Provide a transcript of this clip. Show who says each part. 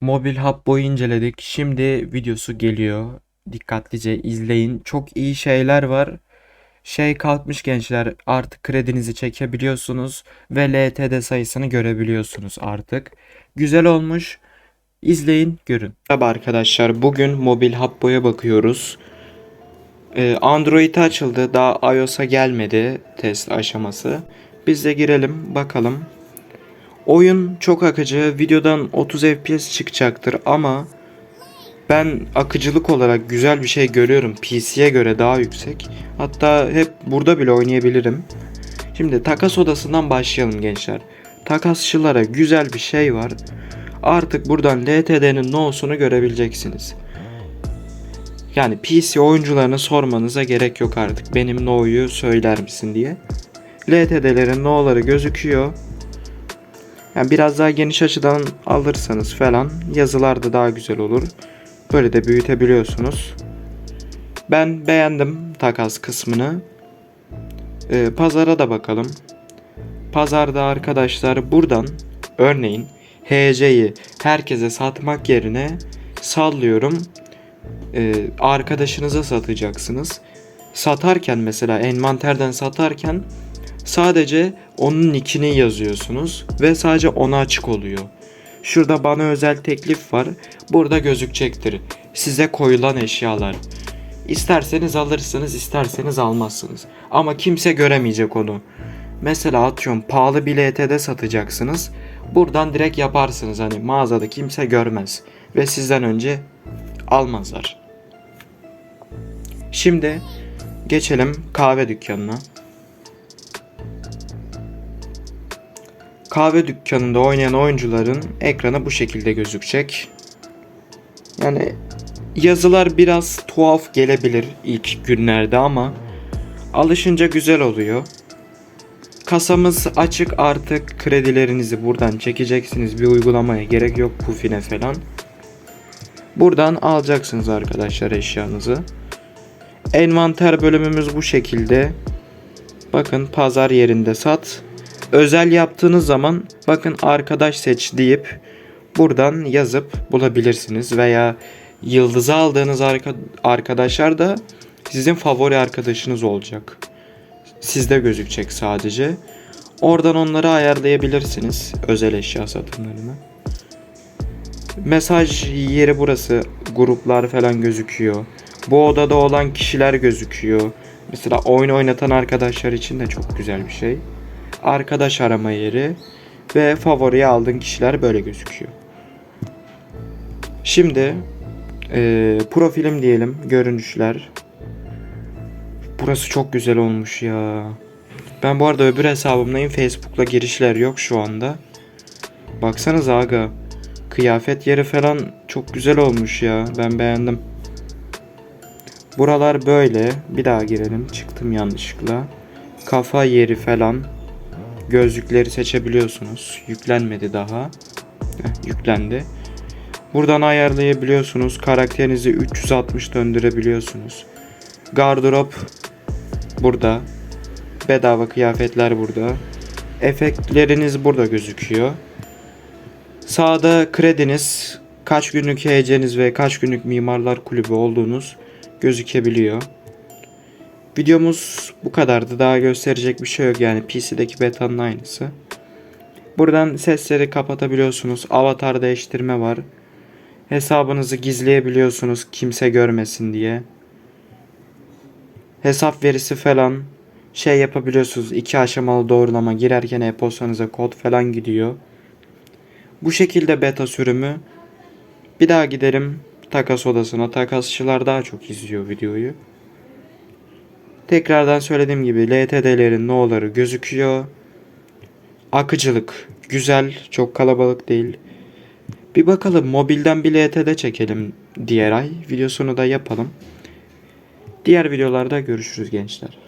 Speaker 1: Mobil Hub boyu inceledik. Şimdi videosu geliyor. Dikkatlice izleyin. Çok iyi şeyler var. Şey kalkmış gençler artık kredinizi çekebiliyorsunuz ve LTD sayısını görebiliyorsunuz artık. Güzel olmuş. İzleyin, görün. Merhaba arkadaşlar. Bugün Mobil Habbo'ya bakıyoruz. Ee, Android açıldı. Daha iOS'a gelmedi test aşaması. Biz de girelim bakalım. Oyun çok akıcı. Videodan 30 FPS çıkacaktır ama ben akıcılık olarak güzel bir şey görüyorum. PC'ye göre daha yüksek. Hatta hep burada bile oynayabilirim. Şimdi takas odasından başlayalım gençler. Takasçılara güzel bir şey var. Artık buradan LTD'nin no'sunu görebileceksiniz. Yani PC oyuncularına sormanıza gerek yok artık. Benim no'yu söyler misin diye. LTD'lerin no'ları gözüküyor. Yani biraz daha geniş açıdan alırsanız falan yazılar da daha güzel olur. Böyle de büyütebiliyorsunuz. Ben beğendim takas kısmını. Ee, pazara da bakalım. Pazarda arkadaşlar buradan örneğin HC'yi herkese satmak yerine sallıyorum e, arkadaşınıza satacaksınız. Satarken mesela envanterden satarken sadece onun nickini yazıyorsunuz ve sadece ona açık oluyor. Şurada bana özel teklif var. Burada gözükecektir. Size koyulan eşyalar. İsterseniz alırsınız, isterseniz almazsınız. Ama kimse göremeyecek onu. Mesela atıyorum pahalı bir LT'de satacaksınız. Buradan direkt yaparsınız hani mağazada kimse görmez. Ve sizden önce almazlar. Şimdi geçelim kahve dükkanına. Kahve dükkanında oynayan oyuncuların ekranı bu şekilde gözükecek. Yani yazılar biraz tuhaf gelebilir ilk günlerde ama alışınca güzel oluyor. Kasamız açık artık kredilerinizi buradan çekeceksiniz. Bir uygulamaya gerek yok Pufin'e falan. Buradan alacaksınız arkadaşlar eşyanızı. Envanter bölümümüz bu şekilde. Bakın pazar yerinde sat. Özel yaptığınız zaman bakın arkadaş seç deyip buradan yazıp bulabilirsiniz veya yıldızı aldığınız arka, arkadaşlar da sizin favori arkadaşınız olacak. Sizde gözükecek sadece. Oradan onları ayarlayabilirsiniz özel eşya satımlarını. Mesaj yeri burası. Gruplar falan gözüküyor. Bu odada olan kişiler gözüküyor. Mesela oyun oynatan arkadaşlar için de çok güzel bir şey. Arkadaş arama yeri ve favoriye aldığın kişiler böyle gözüküyor. Şimdi e, profilim diyelim görünüşler. Burası çok güzel olmuş ya. Ben bu arada öbür hesabımdayım. Facebook'la girişler yok şu anda. Baksanız aga. Kıyafet yeri falan çok güzel olmuş ya. Ben beğendim. Buralar böyle. Bir daha girelim. Çıktım yanlışlıkla. Kafa yeri falan. Gözlükleri seçebiliyorsunuz. Yüklenmedi daha. Heh, yüklendi. Buradan ayarlayabiliyorsunuz. Karakterinizi 360 döndürebiliyorsunuz. Gardırop burada. Bedava kıyafetler burada. Efektleriniz burada gözüküyor. Sağda krediniz, kaç günlük HC'niz ve kaç günlük mimarlar kulübü olduğunuz gözükebiliyor. Videomuz bu kadardı. Daha gösterecek bir şey yok yani PC'deki beta'nın aynısı. Buradan sesleri kapatabiliyorsunuz. Avatar değiştirme var. Hesabınızı gizleyebiliyorsunuz kimse görmesin diye. Hesap verisi falan şey yapabiliyorsunuz. iki aşamalı doğrulama girerken e-postanıza kod falan gidiyor. Bu şekilde beta sürümü. Bir daha gidelim takas odasına. Takasçılar daha çok izliyor videoyu. Tekrardan söylediğim gibi LTD'lerin no'ları gözüküyor. Akıcılık güzel, çok kalabalık değil. Bir bakalım mobilden bir LTD çekelim diğer ay. Videosunu da yapalım. Diğer videolarda görüşürüz gençler.